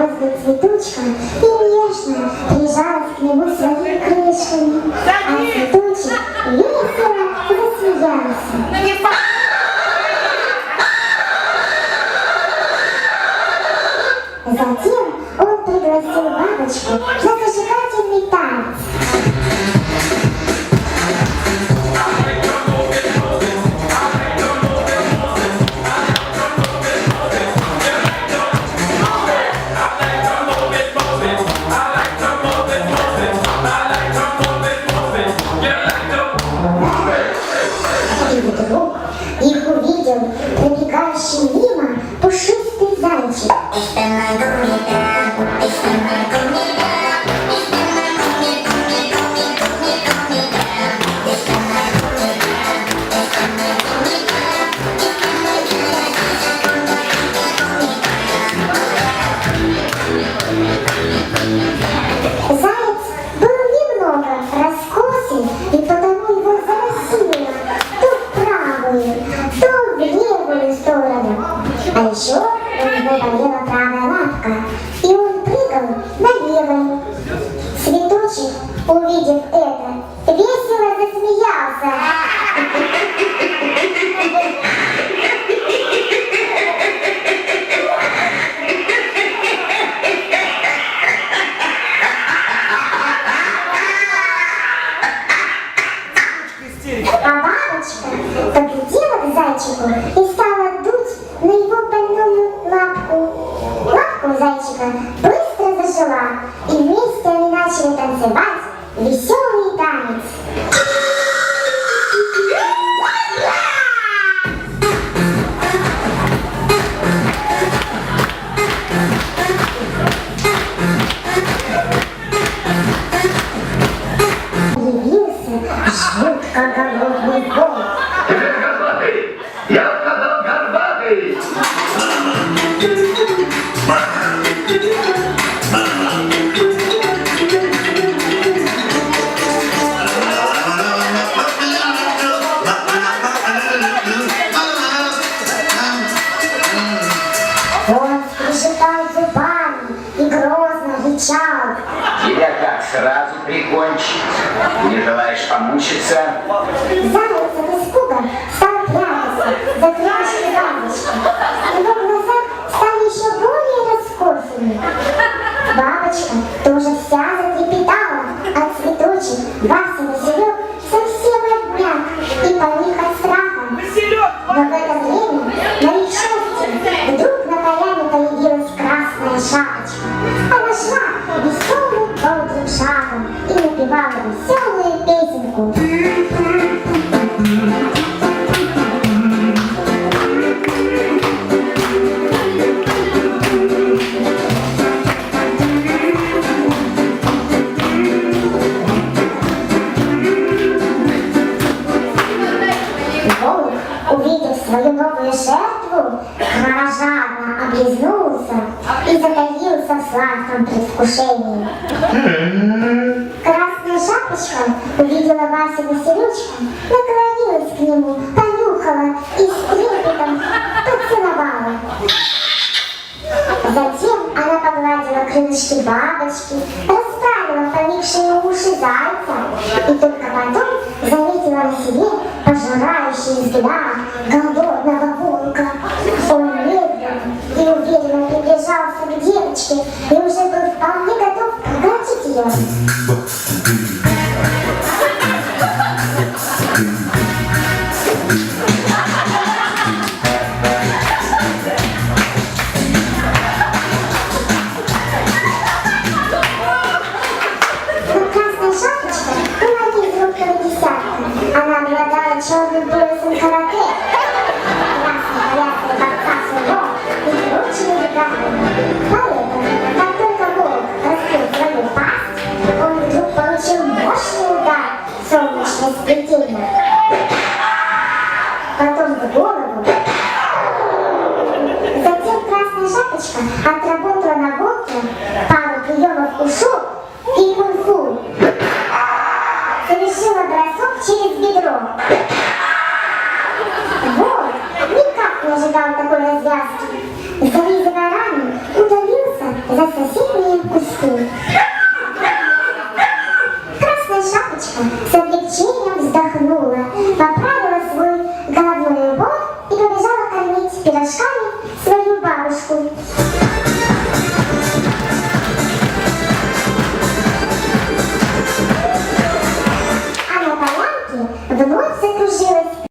роза цветочка и нежно ну, прижалась к нему своими крышками. А цветочек весело засмеялся. Затем он пригласил бабочку болела правая лапка, и он прыгал на левой. Цветочек, увидев это, весело засмеялся. А бабочка поглядела к зайчику и Зайчика. Быстро зажила, и вместе они начали танцевать веселый танец. Явился жутко прикончить? Не желаешь помучиться? И затаился в сладком предвкушении. Красная шапочка увидела Васю Василючка, наклонилась к нему, понюхала и с трепетом поцеловала. Затем она погладила крылышки бабочки, расправила поникшие уши зайца и только потом заметила на себе пожирающий взгляд голодного уверенно приближался к девочке и уже был вполне готов проглотить ее. Шапочка отработала на волке пару приемов ушу и кунг-фу. Совершила бросок через бедро. Волк никак не ожидал такой развязки. Зализывая рану, удалился за соседние кусты. Thank you.